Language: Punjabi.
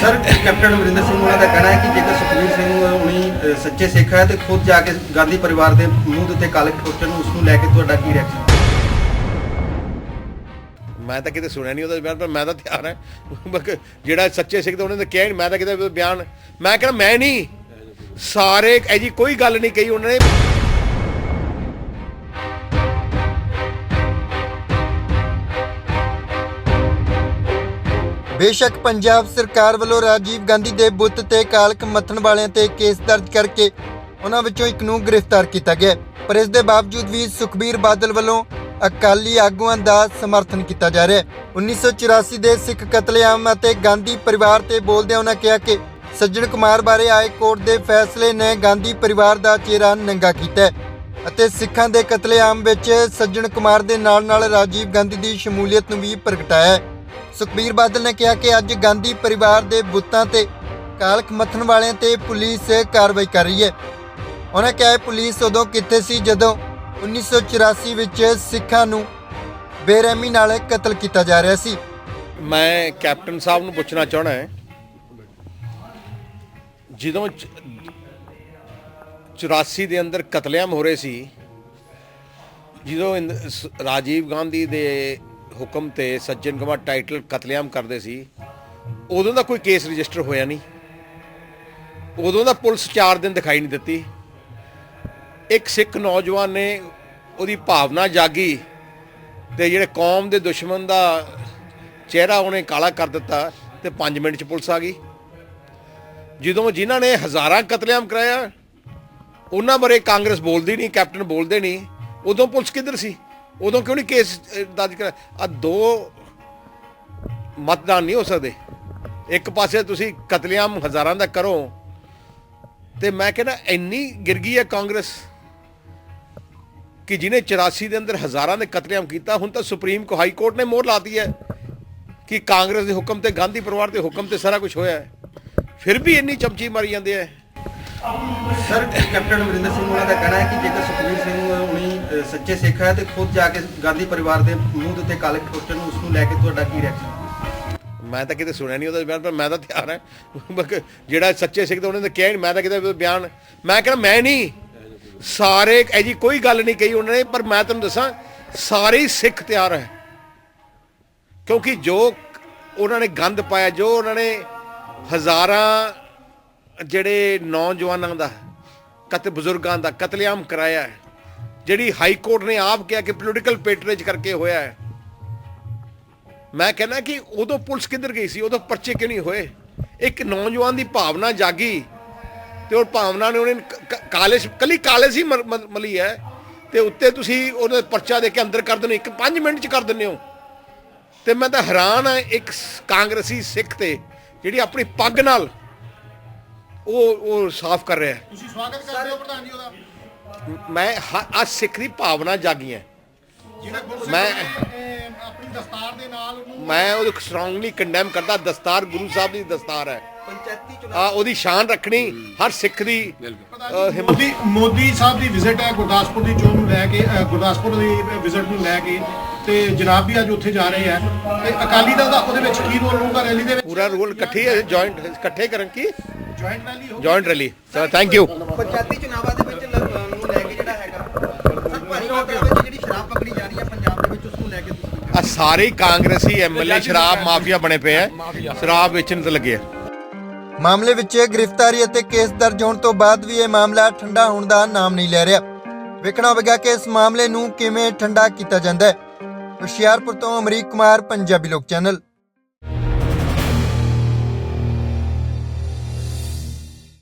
ਸਰ ਕੈਪਟਨ ਅਮਰਿੰਦਰ ਸਿੰਘ ਉਹਨਾਂ ਦਾ ਕਹਿਣਾ ਹੈ ਕਿ ਜੇਕਰ ਸੁਖਬੀਰ ਸਿੰਘ ਹੁਣੀ ਸੱਚੇ ਸਿੱਖ ਹੈ ਤੇ ਖੁਦ ਜਾ ਕੇ ਗਾਂਧੀ ਪਰਿਵਾਰ ਦੇ ਮੂੰਹ ਦੇ ਉੱਤੇ ਕਾਲੇ ਟੋਟੇ ਨੂੰ ਉਸ ਨੂੰ ਲੈ ਕੇ ਤੁਹਾਡਾ ਕੀ ਰਿਐਕਸ਼ਨ ਮੈਂ ਤਾਂ ਕਿਤੇ ਸੁਣਿਆ ਨਹੀਂ ਉਹਦਾ ਬਿਆਨ ਪਰ ਮੈਂ ਤਾਂ ਤਿਆਰ ਹਾਂ। ਜਿਹੜਾ ਸੱਚੇ ਸਿੱਖ ਤੇ ਉਹਨੇ ਤਾਂ ਕਿਹਾ ਨਹੀਂ, ਮੈਂ ਤਾਂ ਕਿਤੇ ਬਿਆਨ ਮੈਂ ਕਹਿੰਦਾ ਮੈਂ ਨਹੀਂ। ਸਾਰੇ ਇਹ ਜੀ ਕੋਈ ਗੱਲ ਨਹੀਂ ਕਹੀ ਉਹਨਾਂ ਨੇ। ਬੇਸ਼ੱਕ ਪੰਜਾਬ ਸਰਕਾਰ ਵੱਲੋਂ ਰਾਜੀਵ ਗਾਂਧੀ ਦੇ ਬੁੱਤ ਤੇ ਕਾਲਕ ਮੱਥਣ ਵਾਲਿਆਂ ਤੇ ਕੇਸ ਦਰਜ ਕਰਕੇ ਉਹਨਾਂ ਵਿੱਚੋਂ ਇੱਕ ਨੂੰ ਗ੍ਰਿਫਤਾਰ ਕੀਤਾ ਗਿਆ ਪਰ ਇਸ ਦੇ ਬਾਵਜੂਦ ਵੀ ਸੁਖਬੀਰ ਬਾਦਲ ਵੱਲੋਂ ਅਕਾਲੀ ਆਗੂਆਂ ਦਾ ਸਮਰਥਨ ਕੀਤਾ ਜਾ ਰਿਹਾ ਹੈ। 1984 ਦੇ ਸਿੱਖ ਕਤਲੇਆਮ ਅਤੇ ਗਾਂਧੀ ਪਰਿਵਾਰ ਤੇ ਬੋਲਦਿਆਂ ਉਹਨਾਂ ਕਿਹਾ ਕਿ ਸੱਜਣ ਕੁਮਾਰ ਬਾਰੇ ਆਏ ਕੋਰਟ ਦੇ ਫੈਸਲੇ ਨੇ ਗਾਂਧੀ ਪਰਿਵਾਰ ਦਾ ਚਿਹਰਾ ਨੰਗਾ ਕੀਤਾ ਹੈ ਅਤੇ ਸਿੱਖਾਂ ਦੇ ਕਤਲੇਆਮ ਵਿੱਚ ਸੱਜਣ ਕੁਮਾਰ ਦੇ ਨਾਲ-ਨਾਲ ਰਾਜੀਵ ਗਾਂਧੀ ਦੀ ਸ਼ਮੂਲੀਅਤ ਨੂੰ ਵੀ ਪ੍ਰਗਟਾਇਆ ਹੈ। ਸੁਖਬੀਰ ਬਾਦਲ ਨੇ ਕਿਹਾ ਕਿ ਅੱਜ ਗਾਂਧੀ ਪਰਿਵਾਰ ਦੇ ਬੁੱਤਾਂ ਤੇ ਕਾਲਖ ਮੱਥਣ ਵਾਲਿਆਂ ਤੇ ਪੁਲਿਸ ਕਾਰਵਾਈ ਕਰ ਰਹੀ ਹੈ। ਉਹਨਾਂ ਕਿਹਾ ਪੁਲਿਸ ਉਦੋਂ ਕਿੱਥੇ ਸੀ ਜਦੋਂ 1984 ਵਿੱਚ ਸਿੱਖਾਂ ਨੂੰ ਬੇਰਹਿਮੀ ਨਾਲ ਕਤਲ ਕੀਤਾ ਜਾ ਰਿਹਾ ਸੀ। ਮੈਂ ਕੈਪਟਨ ਸਾਹਿਬ ਨੂੰ ਪੁੱਛਣਾ ਚਾਹਣਾ ਹੈ, ਜਦੋਂ 84 ਦੇ ਅੰਦਰ ਕਤਲੇਆਮ ਹੋ ਰਹੇ ਸੀ, ਜਦੋਂ ਰਾਜੀਵ ਗਾਂਧੀ ਦੇ ਹੁਕਮ ਤੇ ਸੱਜਣ ਕੁਮਾਰ ਟਾਈਟਲ ਕਤਲੇਆਮ ਕਰਦੇ ਸੀ, ਉਦੋਂ ਦਾ ਕੋਈ ਕੇਸ ਰਜਿਸਟਰ ਹੋਇਆ ਨਹੀਂ। ਉਦੋਂ ਦਾ ਪੁਲਿਸ 4 ਦਿਨ ਦਿਖਾਈ ਨਹੀਂ ਦਿੱਤੀ। ਇੱਕ ਸਿੱਖ ਨੌਜਵਾਨ ਨੇ ਉਹਦੀ ਭਾਵਨਾ ਜਾਗੀ ਤੇ ਜਿਹੜੇ ਕੌਮ ਦੇ ਦੁਸ਼ਮਣ ਦਾ ਚਿਹਰਾ ਉਹਨੇ ਕਾਲਾ ਕਰ ਦਿੱਤਾ ਤੇ 5 ਮਿੰਟ ਚ ਪੁਲਿਸ ਆ ਗਈ। ਜਦੋਂ ਜਿਨ੍ਹਾਂ ਨੇ ਹਜ਼ਾਰਾਂ ਕਤਲੇਆਮ ਕਰਾਇਆ, ਉਹਨਾਂ ਬਾਰੇ ਕਾਂਗਰਸ ਬੋਲਦੀ ਨਹੀਂ, ਕੈਪਟਨ ਬੋਲਦੇ ਨਹੀਂ, ਉਦੋਂ ਪੁਲਿਸ ਕਿੱਧਰ ਸੀ? ਉਦੋਂ ਕਿਉਂ ਨਹੀਂ ਕੇਸ ਦਰਜ ਕਰਾ ਆ ਦੋ ਮਤਦਾਨ ਨਹੀਂ ਹੋ ਸਕਦੇ। ਇੱਕ ਪਾਸੇ ਤੁਸੀਂ ਕਤਲੇਆਮ ਹਜ਼ਾਰਾਂ ਦਾ ਕਰੋ ਤੇ ਮੈਂ ਕਹਿੰਦਾ ਇੰਨੀ ਗਿਰ ਗਈ ਹੈ ਕਾਂਗਰਸ ਕਿ ਜਿਹਨੇ 84 ਦੇ ਅੰਦਰ ਹਜ਼ਾਰਾਂ ਦੇ ਕਤਲੇਆਮ ਕੀਤਾ, ਹੁਣ ਤਾਂ ਸੁਪਰੀਮ ਕੋ ਹਾਈ ਕੋਰਟ ਨੇ ਮੋਹਰ ਲਾਤੀ ਹੈ ਕਿ ਕਾਂਗਰਸ ਦੇ ਹੁਕਮ ਤੇ, ਗਾਂਧੀ ਪਰਿਵਾਰ ਦੇ ਹੁਕਮ ਤੇ ਸਾਰਾ ਕੁਝ ਹੋਇਆ ਹੈ। ਫਿਰ ਵੀ ਇੰਨੀ ਚਮਚੀ ਮਾਰੀ ਜਾਂਦੇ ਆ ਸਰ ਕੈਪਟਨ ਅਮਰਿੰਦਰ ਸਿੰਘ ਉਹਨਾਂ ਦਾ ਕਹਿਣਾ ਹੈ ਕਿ ਜੇਕਰ ਸੁਖਬੀਰ ਸਿੰਘ ਹੁਣੀ ਸੱਚੇ ਸਿੱਖ ਹੈ ਤੇ ਖੁਦ ਜਾ ਕੇ ਗਾਂਧੀ ਪਰਿਵਾਰ ਦੇ ਮੂੰਹ ਦੇ ਉੱਤੇ ਕਾਲੇ ਟੋਟੇ ਨੂੰ ਉਸ ਨੂੰ ਲੈ ਕੇ ਤੁਹਾਡਾ ਕੀ ਰਿਐਕਸ਼ਨ ਮੈਂ ਤਾਂ ਕਿਤੇ ਸੁਣਿਆ ਨਹੀਂ ਉਹਦਾ ਬਿਆਨ ਪਰ ਮੈਂ ਤਾਂ ਤਿਆਰ ਹਾਂ। ਜਿਹੜਾ ਸੱਚੇ ਸਿੱਖ ਤੇ ਉਹਨੇ ਤਾਂ ਕਿਹਾ ਨਹੀਂ, ਮੈਂ ਤਾਂ ਕਿਤੇ ਬਿਆਨ ਮੈਂ ਕਹਿੰਦਾ ਮੈਂ ਨਹੀਂ। ਸਾਰੇ ਇਹ ਜੀ ਕੋਈ ਗੱਲ ਨਹੀਂ ਕਹੀ ਉਹਨਾਂ ਨੇ ਪਰ ਮੈਂ ਤੁਹਾਨੂੰ ਦੱਸਾਂ ਸਾਰੇ ਸਿੱਖ ਤਿਆਰ ਹੈ। ਕਿਉਂਕਿ ਜੋ ਉਹਨਾਂ ਨੇ ਗੰਦ ਪਾਇਆ ਜੋ ਉਹਨਾਂ ਨੇ ਹਜ਼ਾਰਾਂ ਜਿਹੜੇ ਨੌਜਵਾਨਾਂ ਦਾ ਕਤ ਬਜ਼ੁਰਗਾਂ ਦਾ ਕਤਲੇਆਮ ਕਰਾਇਆ ਹੈ ਜਿਹੜੀ ਹਾਈ ਕੋਰਟ ਨੇ ਆਪ ਕਿਹਾ ਕਿ ਪੋਲੀਟੀਕਲ ਪੇਟਰੇਜ ਕਰਕੇ ਹੋਇਆ ਹੈ। ਮੈਂ ਕਹਿੰਦਾ ਕਿ ਉਦੋਂ ਪੁਲਿਸ ਕਿੱਧਰ ਗਈ ਸੀ? ਉਦੋਂ ਪਰਚੇ ਕਿਉਂ ਨਹੀਂ ਹੋਏ? ਇੱਕ ਨੌਜਵਾਨ ਦੀ ਭਾਵਨਾ ਜਾਗੀ ਤੇ ਉਹ ਭਾਵਨਾ ਨੇ ਉਹਨੇ ਕ- ਕ- ਕਾਲਜ ਕੱਲੀ ਕਾਲਜ ਹੀ ਮਲੀ ਹੈ ਤੇ ਉੱਤੇ ਤੁਸੀਂ ਉਹਨੇ ਪਰਚਾ ਦੇ ਕੇ ਅੰਦਰ ਕਰ ਦਿੰਦੇ ਹੋ, ਇੱਕ 5 ਮਿੰਟ ਚ ਕਰ ਦਿੰਦੇ ਹੋ। ਤੇ ਮੈਂ ਤਾਂ ਹੈਰਾਨ ਆ ਇੱਕ ਕਾਂਗਰਸੀ ਸਿੱਖ ਤੇ ਜਿਹੜੀ ਆਪਣੀ ਪੱਗ ਨਾਲ ਉਹ ਉਹ ਸਾਫ਼ ਕਰ ਰਿਹਾ ਹੈ। ਤੁਸੀਂ ਸਵਾਗਤ ਕਰਦੇ ਹੋ ਪ੍ਰਧਾਨ ਜੀ ਉਹਦਾ। ਮੈਂ ਆ ਸਿੱਖ ਦੀ ਭਾਵਨਾ ਜਾਗੀ ਹੈ। ਮੈਂ- ਆਪਣੀ ਦਸਤਾਰ ਦੇ ਨਾਲ ਉਹਨੂੰ ਮੈਂ ਉਹਨੂੰ ਸਟਰੋਂਗਲੀ ਕੰਡੈਮ ਕਰਦਾ ਦਸਤਾਰ ਗੁਰੂ ਸਾਹਿਬ ਦੀ ਦਸਤਾਰ ਹੈ। ਪੰਚਾਇਤੀ ਆ ਉਹਦੀ ਸ਼ਾਨ ਰੱਖਣੀ ਹਰ ਸਿੱਖ ਦੀ ਹਿੰਮਤ। ਮੋਦੀ ਮੋਦੀ ਸਾਹਿਬ ਦੀ ਵਿਜ਼ਿਟ ਹੈ ਗੁਰਦਾਸਪੁਰ ਦੀ ਚੋਣ ਨੂੰ ਲੈ ਕੇ ਗੁਰਦਾਸਪੁਰ ਦੀ ਵਿਜ਼ਿਟ ਨੂੰ ਲੈ ਕੇ ਤੇ ਜਨਾਬ ਵੀ ਅੱਜ ਉੱਥੇ ਜਾ ਰਹੇ ਆ ਤੇ ਅਕਾਲੀ ਦਲ ਦਾ ਉਹਦੇ ਵਿੱਚ ਕੀ ਰੋਲ ਹੋਊਗਾ ਰੈਲੀ ਦੇ ਵਿੱਚ? ਪੂਰਾ ਰੋਲ ਇਕੱਠੇ ਜੁਆਇੰਟ ਇਕੱਠੇ ਕਰਨ ਕੀ? ਜੁਆਇੰਟ ਰੈਲੀ ਹੋਊਗੀ joint rally sir thank you ਪੰਚਾਇਤੀ ਚੁਣਾਵਾਂ ਦੇ ਵਿੱਚ ਲ- ਨੂੰ ਲੈ ਕੇ ਜਿਹੜਾ ਹੈਗਾ। ਸਰ ਭਾਰੀ ਮਾਤਰਾ ਵਿੱਚ ਜਿਹੜੀ ਸ਼ਰਾਬ ਪਕੜੀ ਜਾ ਰਹੀ ਹੈ ਪੰਜਾਬ ਦੇ ਵਿੱਚ ਉਸ ਨੂੰ ਲੈ ਕੇ ਤੁਸੀਂ ਆ ਸਾਰੇ ਹੀ ਕਾਂਗਰਸੀ ਐਮਐਲਏ ਸ਼ਰਾਬ ਮਾਫੀਆ ਬਣੇ ਪਏ ਆ। ਸ਼ਰਾਬ ਵੇਚਣ ਤੇ ਲੱਗੇ ਆ। ਮਾਮਲੇ ਵਿੱਚ ਗ੍ਰਿਫਤਾਰੀ ਅਤੇ ਕੇਸ ਦਰਜ ਹੋਣ ਤੋਂ ਬਾਅਦ ਵੀ ਇਹ ਮਾਮਲਾ ਠੰਡਾ ਹੋਣ ਦਾ ਨਾਮ ਨਹੀਂ ਲੈ ਰਿਹਾ। ਵੇਖਣਾ ਹੋਵੇਗਾ ਕਿ ਇਸ ਮਾਮਲੇ ਨੂੰ ਕਿਵੇਂ ਠੰਡਾ ਕੀਤਾ ਜਾਂਦਾ ਹੈ। ਹੁਸ਼ਿਆਰਪੁਰ ਤੋਂ ਅਮਰੀਕ ਕੁਮਾਰ ਪੰਜਾਬੀ ਲੋਕ ਚੈਨਲ।